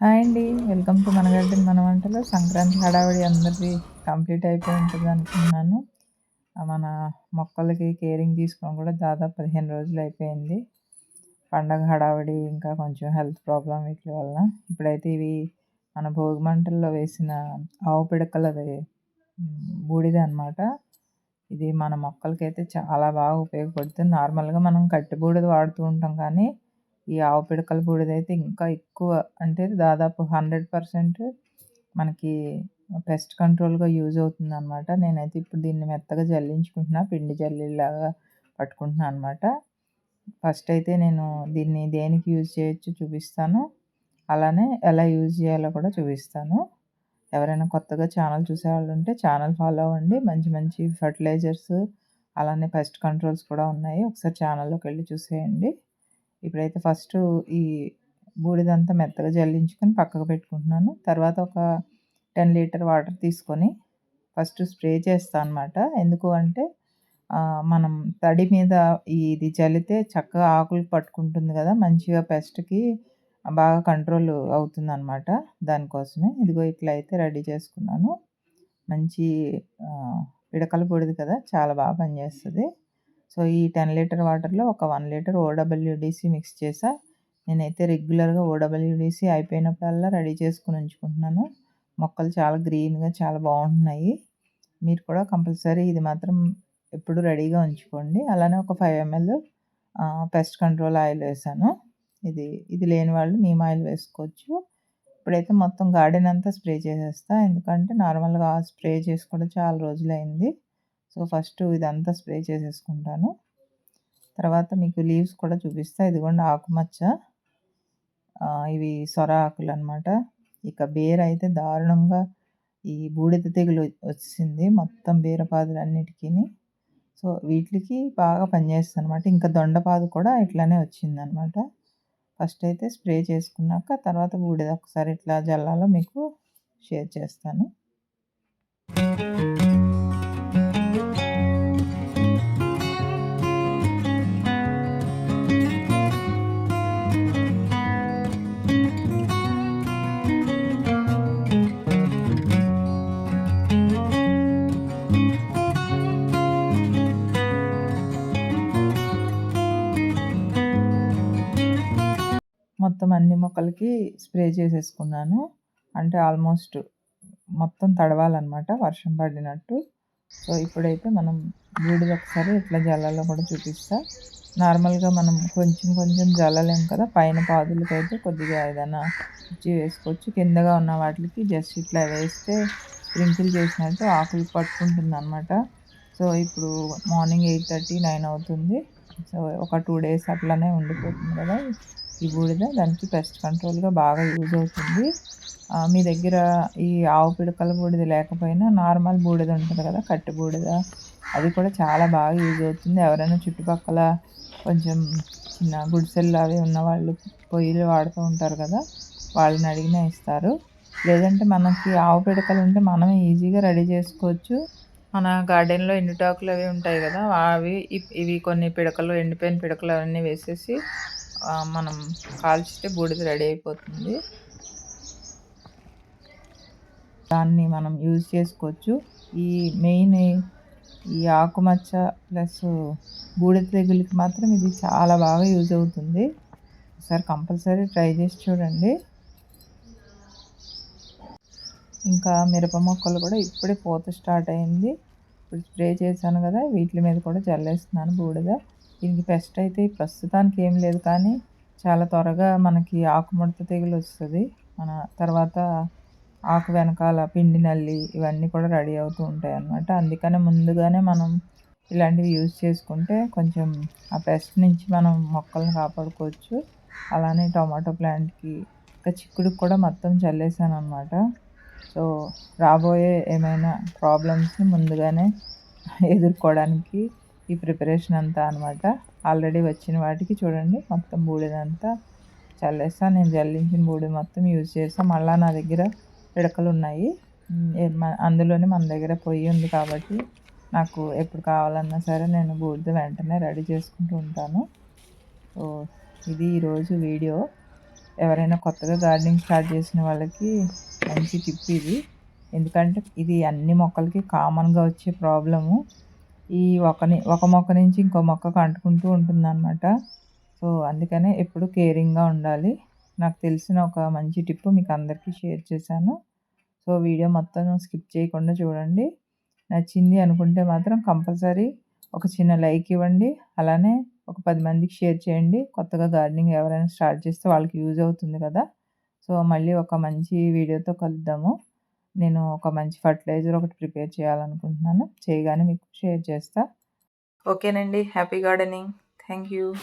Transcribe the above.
Hi అండి. Welcome to మన garden మన వంటలో. సంక్రాంతి హడావిడి అందరిది కంప్లీట్ అయిపోయి ఉంటుంది అనుకుంటున్నాను మన మొక్కలకి కేరింగ్ తీసుకోవడం కూడా దాదాపు పదిహేను రోజులు అయిపోయింది. పండగ హడావిడి ఇంకా కొంచెం హెల్త్ ప్రాబ్లం వీటి వల్ల ఇప్పుడైతే ఇవి మన భోగి మంటల్లో వేసిన ఆవు పిడకలది బూడిద అనమాట ఇది మన మొక్కలకైతే చాలా బాగా ఉపయోగపడుతుంది. నార్మల్గా మనం కట్టి బూడిద వాడుతూ ఉంటాం కానీ ఈ ఆవు పిడకల బూడిదైతే ఇంకా ఎక్కువ అంటే దాదాపు హండ్రెడ్ పర్సెంట్ మనకి పెస్ట్ కంట్రోల్గా యూజ్ అవుతుంది అనమాట నేనైతే ఇప్పుడు దీన్ని మెత్తగా జల్లించుకుంటున్నా పిండి జల్లిలాగా పట్టుకుంటున్నాను అనమాట ఫస్ట్ అయితే నేను దీన్ని దేనికి యూజ్ చేయొచ్చు చూపిస్తాను. అలానే ఎలా యూజ్ చేయాలో కూడా చూపిస్తాను. ఎవరైనా కొత్తగా ఛానల్ చూసేవాళ్ళు ఉంటే ఛానల్ ఫాలో అవ్వండి. మంచి మంచి ఫర్టిలైజర్స్ అలానే పెస్ట్ కంట్రోల్స్ కూడా ఉన్నాయి. ఒకసారి ఛానల్లోకి వెళ్ళి చూసేయండి. ఇప్పుడైతే ఫస్ట్ ఈ బూడిదంతా మెత్తగా జల్లించుకొని పక్కకు పెట్టుకుంటున్నాను. తర్వాత ఒక టెన్ లీటర్ వాటర్ తీసుకొని ఫస్ట్ స్ప్రే చేస్తాను అనమాట ఎందుకు అంటే మనం తడి మీద ఇది చల్లితే చక్కగా ఆకులు పట్టుకుంటుంది కదా మంచిగా పెస్ట్కి బాగా కంట్రోల్ అవుతుంది అనమాట దానికోసమే ఇదిగో ఇట్లా అయితే రెడీ చేసుకున్నాను. మంచి పిడకల పొడిది కదా చాలా బాగా పనిచేస్తుంది. సో ఈ టెన్ లీటర్ వాటర్లో ఒక వన్ లీటర్ ఓడబ్ల్యూడిసి మిక్స్ చేసా. నేనైతే రెగ్యులర్గా ఓడబ్ల్యూడిసి అయిపోయినప్పుడల్లా రెడీ చేసుకుని ఉంచుకుంటున్నాను. మొక్కలు చాలా గ్రీన్గా చాలా బాగుంటున్నాయి. మీరు కూడా కంపల్సరీ ఇది మాత్రం ఎప్పుడు రెడీగా ఉంచుకోండి. అలానే ఒక five ML pest control oil వేసాను. ఇది ఇది లేని వాళ్ళు నీమ్ ఆయిల్ వేసుకోవచ్చు. ఇప్పుడైతే మొత్తం గార్డెన్ అంతా స్ప్రే చేసేస్తా. ఎందుకంటే నార్మల్గా స్ప్రే చేసి కూడా చాలా రోజులైంది. సో ఫస్ట్ ఇదంతా స్ప్రే చేసేసుకుంటాను. తర్వాత మీకు లీవ్స్ కూడా చూపిస్తా. ఇదిగోండి ఆకుమచ్చ. ఇవి సొర ఆకులు అనమాట ఇక బేర అయితే దారుణంగా ఈ బూడిద తెగులు వచ్చింది. మొత్తం బీరపాదులన్నిటికీ సో వీటికి బాగా పనిచేస్తుంది అనమాట ఇంకా దొండపాదు కూడా ఇట్లానే వచ్చిందనమాట ఫస్ట్ అయితే స్ప్రే చేసుకున్నాక తర్వాత బూడిద ఒకసారి ఇట్లా జల్లాలో మీకు షేర్ చేస్తాను. మొత్తం అన్ని మొక్కలకి స్ప్రే చేసేసుకున్నాను. అంటే ఆల్మోస్ట్ మొత్తం తడవాలన్నమాట వర్షం పడినట్టు. సో ఇప్పుడైతే మనం బూడిద ఒకసారి ఇట్లా జల్లలో కూడా చూపిస్తా. నార్మల్గా మనం కొంచెం కొంచెం జల్లలేం కదా పైన పాదులకి అయితే కొద్దిగా ఏదైనా ఇచ్చి వేసుకోవచ్చు. కిందగా ఉన్న వాటికి జస్ట్ ఇట్లా వేస్తే స్ప్రింకిల్ చేసినట్టు ఆకులు పట్టుకుంటుంది అనమాట సో ఇప్పుడు మార్నింగ్ ఎయిట్ థర్టీ నైన్ అవుతుంది. సో ఒక టూ డేస్ అట్లానే ఉండిపోతుంది కదా. ఈ బూడిద దానికి పెస్ట్ కంట్రోల్గా బాగా యూజ్ అవుతుంది. మీ దగ్గర ఈ ఆవు పిడకల బూడిద లేకపోయినా నార్మల్ బూడిద ఉంటుంది కదా కట్టి బూడిద అది కూడా చాలా బాగా యూజ్ అవుతుంది. ఎవరైనా చుట్టుపక్కల కొంచెం చిన్న గుడిసెలు అవి ఉన్న వాళ్ళు పొయ్యిలు వాడుతూ ఉంటారు కదా వాళ్ళని అడిగినా ఇస్తారు. లేదంటే మనకి ఆవు పిడకలు ఉంటే మనమే ఈజీగా రెడీ చేసుకోవచ్చు. మన గార్డెన్లో ఎండుటాకులు అవి ఉంటాయి కదా అవి ఇవి కొన్ని పిడకలు ఎండిపోయిన పిడకలు అవన్నీ వేసేసి మనం కాల్చితే బూడిద రెడీ అయిపోతుంది. దాన్ని మనం యూజ్ చేసుకోవచ్చు. ఈ మెయిన్ ఈ ఆకుమచ్చ ప్లస్ బూడిద తెగులకి మాత్రం ఇది చాలా బాగా యూజ్ అవుతుంది. ఒకసారి కంపల్సరీ ట్రై చేసి చూడండి. ఇంకా మిరప మొక్కలు కూడా ఇప్పుడే పూత స్టార్ట్ అయింది. ఇప్పుడు స్ప్రే చేశాను కదా వీటి మీద కూడా చల్లేస్తున్నాను బూడిద. దీనికి పెస్ట్ అయితే ప్రస్తుతానికి ఏం లేదు కానీ చాలా త్వరగా మనకి ఆకుముడత తెగులు వస్తుంది. మన తర్వాత ఆకు వెనకాల పిండి నల్లి ఇవన్నీ కూడా రెడీ అవుతూ ఉంటాయి అన్నమాట. అందుకనే ముందుగానే మనం ఇలాంటివి యూజ్ చేసుకుంటే కొంచెం ఆ పెస్ట్ నుంచి మనం మొక్కలను కాపాడుకోవచ్చు. అలానే టొమాటో ప్లాంట్కి ఇంకా చిక్కుడుకి కూడా మొత్తం చల్లేసాను అనమాట సో రాబోయే ఏమైనా ప్రాబ్లమ్స్ని ముందుగానే ఎదుర్కోవడానికి ఈ ప్రిపరేషన్ అంతా అనమాట ఆల్రెడీ వచ్చిన వాటికి చూడండి మొత్తం బూడిదంతా చల్లేస్తాను నేను జల్లించిన బూడిద మొత్తం యూజ్ చేస్తాను మళ్ళీ నా దగ్గర పిడకలు ఉన్నాయి అందులోనే మన దగ్గర పొయ్యి ఉంది కాబట్టి నాకు ఎప్పుడు కావాలన్నా సరే నేను బూడిద వెంటనే రెడీ చేసుకుంటూ ఉంటాను. సో ఇది ఈరోజు వీడియో. ఎవరైనా కొత్తగా గార్డెనింగ్ స్టార్ట్ చేసిన వాళ్ళకి మంచి టిప్ ఇది. ఎందుకంటే ఇది అన్ని మొక్కలకి కామన్గా వచ్చే ప్రాబ్లము. ఈ ఒకని ఒక మొక్క నుంచి ఇంకో మొక్కకు అంటుకుంటూ ఉంటుందన్నమాట. సో అందుకనే ఎప్పుడు కేరింగ్గా ఉండాలి. నాకు తెలిసిన ఒక మంచి టిప్ మీకు అందరికీ షేర్ చేశాను. సో వీడియో మొత్తం స్కిప్ చేయకుండా చూడండి. నచ్చింది అనుకుంటే మాత్రం కంపల్సరీ ఒక చిన్న లైక్ ఇవ్వండి. అలానే ఒక పది మందికి షేర్ చేయండి. కొత్తగా గార్డెనింగ్ ఎవరైనా స్టార్ట్ చేస్తే వాళ్ళకి యూజ్ అవుతుంది కదా. సో మళ్ళీ ఒక మంచి వీడియోతో కలుద్దాము. నేను ఒక మంచి ఫర్టిలైజర్ ఒకటి ప్రిపేర్ చేయాలనుకుంటున్నాను. చేయగానే మీకు షేర్ చేస్తా. ఓకేనండి. Happy gardening. Thank you.